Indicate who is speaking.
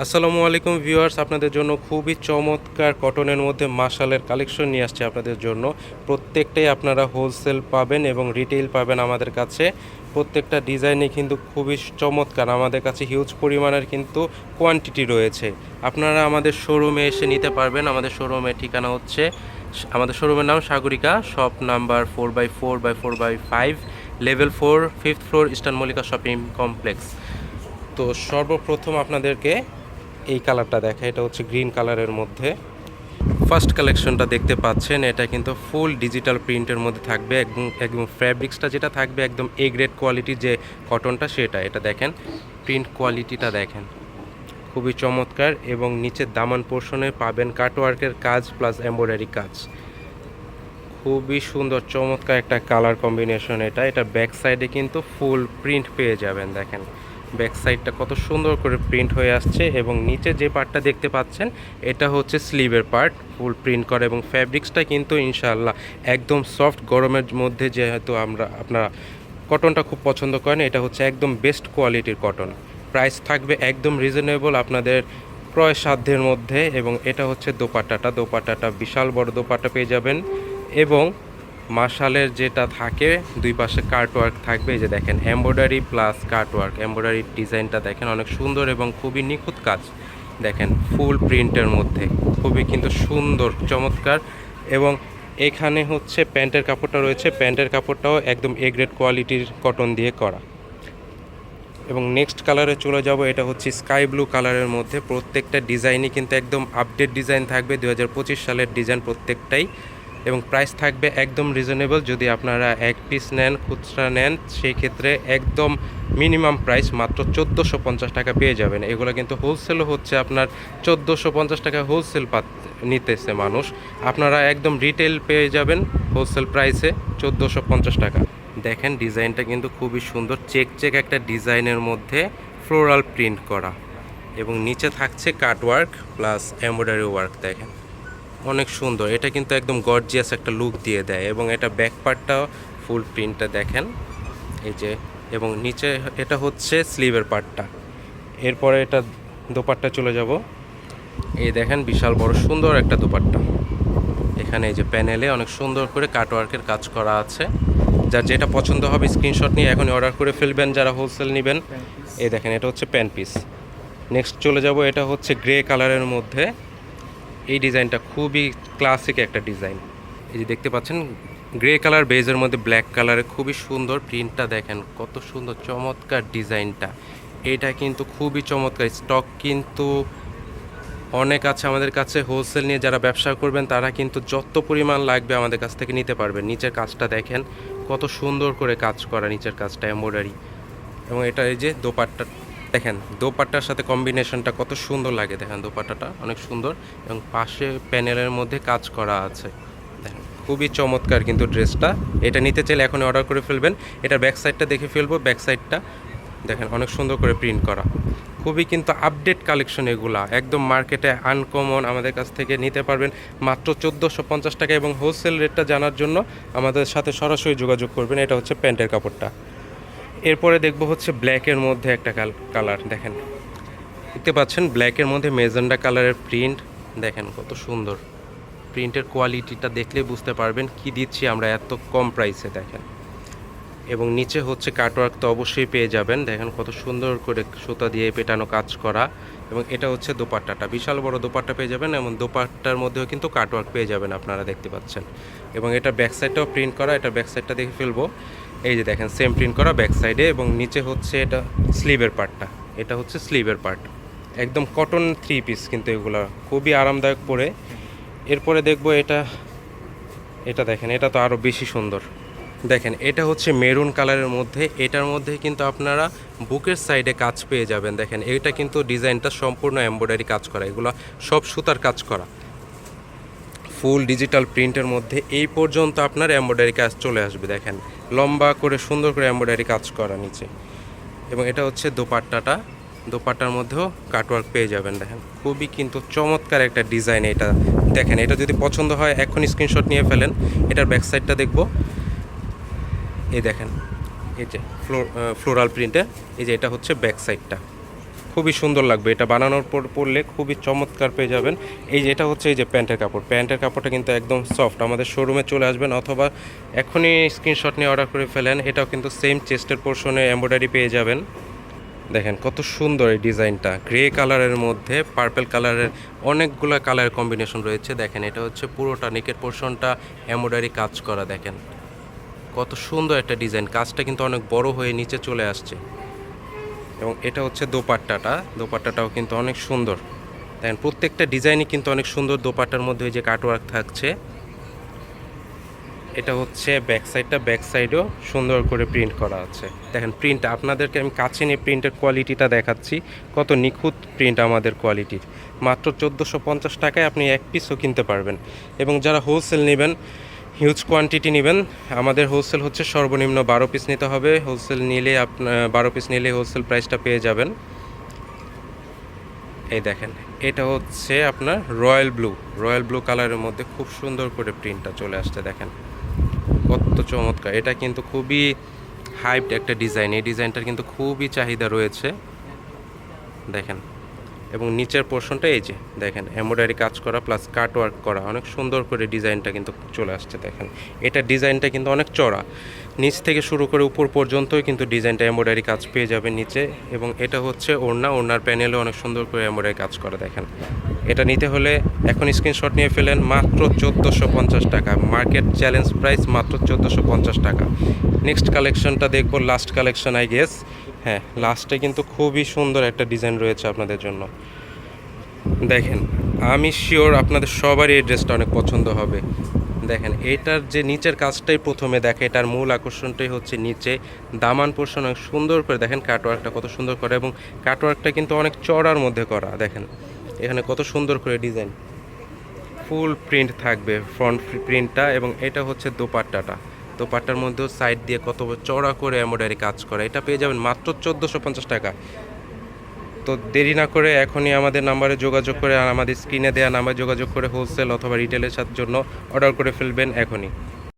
Speaker 1: আসসালামু আলাইকুম ভিউয়ার্স, আপনাদের জন্য খুবই চমৎকার কটনের মধ্যে মাসালের কালেকশন নিয়ে আসছে আপনাদের জন্য। প্রত্যেকটাই আপনারা হোলসেল পাবেন এবং রিটেইল পাবেন আমাদের কাছে। প্রত্যেকটা ডিজাইনে কিন্তু খুবই চমৎকার, আমাদের কাছে হিউজ পরিমাণের কিন্তু কোয়ান্টিটি রয়েছে। আপনারা আমাদের শোরুমে এসে নিতে পারবেন। আমাদের শোরুমের ঠিকানা হচ্ছে, আমাদের শোরুমের নাম Sagarika shop number four by four by four by five level four fifth floor eastern Mallika shopping complex তো সর্বপ্রথম আপনাদেরকে এই কালারটা দেখা, এটা হচ্ছে গ্রিন কালারের মধ্যে। ফার্স্ট কালেকশনটা দেখতে পাচ্ছেন, এটা কিন্তু ফুল ডিজিটাল প্রিন্টের মধ্যে থাকবে, একদম একদম ফ্যাব্রিক্সটা যেটা থাকবে একদম এ গ্রেড কোয়ালিটির যে কটনটা সেটা, এটা দেখেন প্রিন্ট কোয়ালিটিটা দেখেন। খুবই চমৎকার এবং নিচের দামান পোর্শনে পাবেন কাটওয়ার্কের কাজ প্লাস এমব্রয়ডারি কাজ। খুবই সুন্দর, চমৎকার একটা কালার কম্বিনেশন এটা এটা ব্যাক সাইডে কিন্তু ফুল প্রিন্ট পেয়ে যাবেন, দেখেন। ব্যাক সাইডটা কত সুন্দর করে প্রিন্ট হয়ে আসছে এবং নিচে যে পার্টটা দেখতে পাচ্ছেন, এটা হচ্ছে স্লিভের পার্ট, ফুল প্রিন্ট করা এবং ফ্যাব্রিক্সটা কিন্তু ইনশাআল্লাহ একদম সফট গরমের মধ্যে যেহেতু আমরা, আপনারা কটনটা খুব পছন্দ করেন, এটা হচ্ছে একদম বেস্ট কোয়ালিটির কটন। প্রাইস থাকবে একদম রিজনেবল আপনাদের ক্রয় সাধ্যের মধ্যে এবং এটা হচ্ছে দোপাট্টাটা। দোপাট্টাটা, বিশাল বড় দোপাট্টা পেয়ে যাবেন এবং মার্শালের যেটা থাকে, দুই পাশে কার্টওয়ার্ক থাকবে যে দেখেন এমব্রয়ডারি প্লাস কার্টওয়ার্ক এমব্রয়ডারি ডিজাইনটা দেখেন, অনেক সুন্দর এবং খুবই নিখুঁত কাজ। দেখেন ফুল প্রিন্টের মধ্যে, খুবই কিন্তু সুন্দর, চমৎকার এবং এখানে হচ্ছে প্যান্টের কাপড়টা রয়েছে, প্যান্টের কাপড়টাও একদম এ গ্রেড কোয়ালিটির কটন দিয়ে করা। এবং নেক্সট কালারে চলে যাব, এটা হচ্ছে স্কাই ব্লু কালারের মধ্যে, প্রত্যেকটা ডিজাইনই কিন্তু একদম আপডেট ডিজাইন থাকবে দু হাজার পঁচিশ সালের ডিজাইন প্রত্যেকটাই এবং প্রাইস থাকবে একদম রিজনেবল যদি আপনারা এক পিস নেন, খুচরা নেন, সেই ক্ষেত্রে একদম মিনিমাম প্রাইস মাত্র চোদ্দোশো পঞ্চাশ টাকা পেয়ে যাবেন। এগুলো কিন্তু হোলসেলও হচ্ছে আপনার চোদ্দোশো পঞ্চাশ টাকা হোলসেল পাত, নিতেছে মানুষ। আপনারা একদম রিটেল পেয়ে যাবেন হোলসেল প্রাইসে চোদ্দোশো পঞ্চাশ টাকা। দেখেন ডিজাইনটা কিন্তু খুবই সুন্দর। চেক চেক একটা ডিজাইনের মধ্যে ফ্লোরাল প্রিন্ট করা। এবং নিচে থাকছে কাটওয়ার্ক প্লাস এমব্রয়ডারি ওয়ার্ক দেখেন। অনেক সুন্দর। এটা কিন্তু একদম গর্জিয়াস একটা লুক দিয়ে দেয় এবং এটা ব্যাক পার্টটাও ফুল প্রিন্টটা দেখেন। এই যে এবং নিচে এটা হচ্ছে স্লিভের পার্টটা এরপরে এটা দোপাট্টা চলে যাব। এই দেখেন বিশাল বড় সুন্দর একটা দোপাট্টা। এখানে এই যে প্যানেলে অনেক সুন্দর করে কাটওয়ার্কের কাজ করা আছে। যার যেটা পছন্দ হবে স্ক্রিনশট নিয়ে এখনই অর্ডার করে ফেলবেন যারা হোলসেল নেবেন। এই দেখেন এটা হচ্ছে প্যান পিস নেক্সট চলে যাব এটা হচ্ছে গ্রে কালারের মধ্যে। এই ডিজাইনটা খুবই ক্লাসিক একটা ডিজাইন। এই যে দেখতে পাচ্ছেন গ্রে কালার বেজের মধ্যে ব্ল্যাক কালারে খুবই সুন্দর প্রিন্টটা দেখেন, কত সুন্দর চমৎকার ডিজাইনটা। এটা কিন্তু খুবই চমৎকার স্টক কিন্তু অনেক আছে আমাদের কাছে হোলসেল নিয়ে যারা ব্যবসা করবেন, তারা কিন্তু যত পরিমাণ লাগবে আমাদের কাছ থেকে নিতে পারবেন। নিচের কাজটা দেখেন, কত সুন্দর করে কাজ করা নিচের কাজটা এমব্রয়ডারি এবং এটা এই যে দোপাট্টা দেখেন, দোপাট্টার সাথে কম্বিনেশনটা কত সুন্দর লাগে। দেখেন, দোপাট্টাটা অনেক সুন্দর এবং পাশে প্যানেলের মধ্যে কাজ করা আছে। দেখেন, খুবই চমৎকার কিন্তু ড্রেসটা এটা নিতে চাইলে এখন অর্ডার করে ফেলবেন। এটা ব্যাক সাইডটা দেখে ফেলব। ব্যাক সাইডটা দেখেন, অনেক সুন্দর করে প্রিন্ট করা। খুবই কিন্তু আপডেট কালেকশন এগুলা। একদম মার্কেটে আনকমন আমাদের কাছ থেকে নিতে পারবেন। মাত্র চোদ্দোশো পঞ্চাশ টাকা এবং হোলসেল রেটটা জানার জন্য আমাদের সাথে সরাসরি যোগাযোগ করবেন। এটা হচ্ছে প্যান্টের কাপড়টা। এরপরে দেখব হচ্ছে ব্ল্যাকের মধ্যে একটা কালার, দেখেন। দেখতে পাচ্ছেন, ব্ল্যাকের মধ্যে মেজেন্ডা কালারের প্রিন্ট। দেখেন কত সুন্দর। প্রিন্টের কোয়ালিটিটা দেখলে বুঝতে পারবেন কি দিচ্ছি আমরা এত কম প্রাইসে, দেখেন। এবং নিচে হচ্ছে কাটওয়ার্ক তো অবশ্যই পেয়ে যাবেন। দেখেন কত সুন্দর করে সুতা দিয়ে পেটানো কাজ করা। এবং এটা হচ্ছে দোপাট্টাটা। বিশাল বড় দোপাট্টা পেয়ে যাবেন এবং দোপাট্টার মধ্যেও কিন্তু কাটওয়ার্ক পেয়ে যাবেন আপনারা, দেখতে পাচ্ছেন। এবং এটা ব্যাক সাইডটাও প্রিন্ট করা, এটা ব্যাক সাইডটা দেখে ফেলব। এই যে দেখেন সেম প্রিন্ট করা ব্যাক সাইডে এবং নিচে হচ্ছে এটা স্লিভের পার্টটা এটা হচ্ছে স্লিভের পার্ট একদম কটন থ্রি পিস কিন্তু এগুলো। খুবই আরামদায়ক পরে। এরপরে দেখব এটা এটা দেখেন, এটা তো আরও বেশি সুন্দর। দেখেন, এটা হচ্ছে মেরুন কালারের মধ্যে। এটার মধ্যে কিন্তু আপনারা বুকের সাইডে কাজ পেয়ে যাবেন। দেখেন এটা কিন্তু ডিজাইনটা সম্পূর্ণ এমব্রয়ডারি কাজ করা। এগুলো সব সুতার কাজ করা। ফুল ডিজিটাল প্রিন্টের মধ্যে এই পর্যন্ত আপনার এমব্রয়ডারি কাজ চলে আসবে, দেখেন। লম্বা করে, সুন্দর করে এমব্রয়ডারি কাজ করা নিচে। এবং এটা হচ্ছে দোপাট্টাটা। দোপাট্টার মধ্যেও কাটওয়ার্ক পেয়ে যাবেন, দেখেন। খুবই কিন্তু চমৎকার একটা ডিজাইন এটা। দেখেন, এটা যদি পছন্দ হয় এখন স্ক্রিনশট নিয়ে ফেলেন। এটার ব্যাক সাইডটা দেখব। এই দেখেন, এই যে ফ্লোর ফ্লোরাল প্রিন্টে এই যে এটা হচ্ছে ব্যাক সাইডটা খুবই সুন্দর লাগবে। এটা বানানোর পর পরলে খুবই চমৎকার পেয়ে যাবেন। এই যে এটা হচ্ছে এই যে প্যান্টের কাপড়। প্যান্টের কাপড়টা কিন্তু একদম সফট। আমাদের শোরুমে চলে আসবেন অথবা এখনই স্ক্রিনশট নিয়ে অর্ডার করে ফেলেন। এটাও কিন্তু সেম চেস্টের পোর্শনে এমব্রয়ডারি পেয়ে যাবেন। দেখেন কত সুন্দর এই ডিজাইনটা। গ্রে কালারের মধ্যে পার্পল কালারের অনেকগুলো কালারের কম্বিনেশন রয়েছে। দেখেন এটা হচ্ছে পুরোটা নেকের পোর্শনটা এমব্রয়ডারি কাজ করা। দেখেন কত সুন্দর একটা ডিজাইন কাজটা কিন্তু অনেক বড় হয়ে নিচে চলে আসছে। এবং এটা হচ্ছে দোপাট্টাটা। দোপাট্টাটাও কিন্তু অনেক সুন্দর। দেখেন, প্রত্যেকটা ডিজাইনই কিন্তু অনেক সুন্দর দোপাট্টার মধ্যে যে কাটওয়ার্ক থাকছে। এটা হচ্ছে ব্যাক সাইডটা ব্যাক সাইডেও সুন্দর করে প্রিন্ট করা আছে। দেখেন প্রিন্ট আপনাদেরকে আমি কাছে নিয়ে প্রিন্টের কোয়ালিটিটা দেখাচ্ছি। কত নিখুঁত প্রিন্ট আমাদের কোয়ালিটির মাত্র চোদ্দোশো পঞ্চাশ টাকায় আপনি এক পিসও কিনতে পারবেন। এবং যারা হোলসেল নেবেন হিউজ কোয়ান্টিটি নেবেন। আমাদের হোলসেল হচ্ছে সর্বনিম্ন বারো পিস নিতে হবে। হোলসেল নিলে আপনার বারো পিস নিলে হোলসেল প্রাইসটা পেয়ে যাবেন। এই দেখেন, এটা হচ্ছে আপনার রয়্যাল ব্লু রয়্যাল ব্লু কালারের মধ্যে খুব সুন্দর করে প্রিন্টটা চলে আসছে, দেখেন। কত চমৎকার। এটা কিন্তু খুবই হাইপড একটা ডিজাইন এই ডিজাইনটার কিন্তু খুবই চাহিদা রয়েছে। দেখেন এবং নিচের পোর্শনটা এই যে, দেখেন এমব্রয়ডারি কাজ করা প্লাস কাট ওয়ার্ক করা, অনেক সুন্দর করে ডিজাইনটা কিন্তু চলে আসছে, দেখেন। এটা ডিজাইনটা কিন্তু অনেক চড়া নিচ থেকে শুরু করে উপর পর্যন্তই কিন্তু ডিজাইনটা এমব্রয়ডারি কাজ পেয়ে যাবে নিচে এবং এটা হচ্ছে ওড়না। ওড়নার প্যানেলে অনেক সুন্দর করে এমব্রয়ডারি কাজ করা, দেখেন। এটা নিতে হলে এখন স্ক্রিনশট নিয়ে ফেলেন, মাত্র চোদ্দোশো পঞ্চাশ টাকা। মার্কেট চ্যালেঞ্জ প্রাইস মাত্র চোদ্দোশো পঞ্চাশ টাকা। নেক্সট কালেকশনটা দেখব লাস্ট কালেকশন আই গেস হ্যাঁ লাস্টে কিন্তু খুবই সুন্দর একটা ডিজাইন রয়েছে আপনাদের জন্য। দেখেন, আমি শিওর আপনাদের সবারই এই ড্রেসটা অনেক পছন্দ হবে। দেখেন, এটার যে নিচের কাজটাই প্রথমে দেখে, এটার মূল আকর্ষণটাই হচ্ছে নিচে। দামান পোর্শন অনেক সুন্দর করে দেখেন কাটওয়ার্কটা কত সুন্দর করে এবং কাটওয়ার্কটা কিন্তু অনেক চড়ার মধ্যে করা, দেখেন। এখানে কত সুন্দর করে ডিজাইন ফুল প্রিন্ট থাকবে ফ্রন্ট প্রিন্টটা এবং এটা হচ্ছে দোপাট্টাটা। দোপাট্টার মধ্যেও সাইড দিয়ে কত চড়া করে এমব্রয়ডারি কাজ করা। এটা পেয়ে যাবেন মাত্র চোদ্দোশো পঞ্চাশ টাকা। তো দেরি না করে এখনই আমাদের নাম্বারে যোগাযোগ করে আর আমাদের স্ক্রিনে দেওয়া নাম্বারে যোগাযোগ করে হোলসেল অথবা রিটেলের সাথে জন্য অর্ডার করে ফেলবেন এখনই।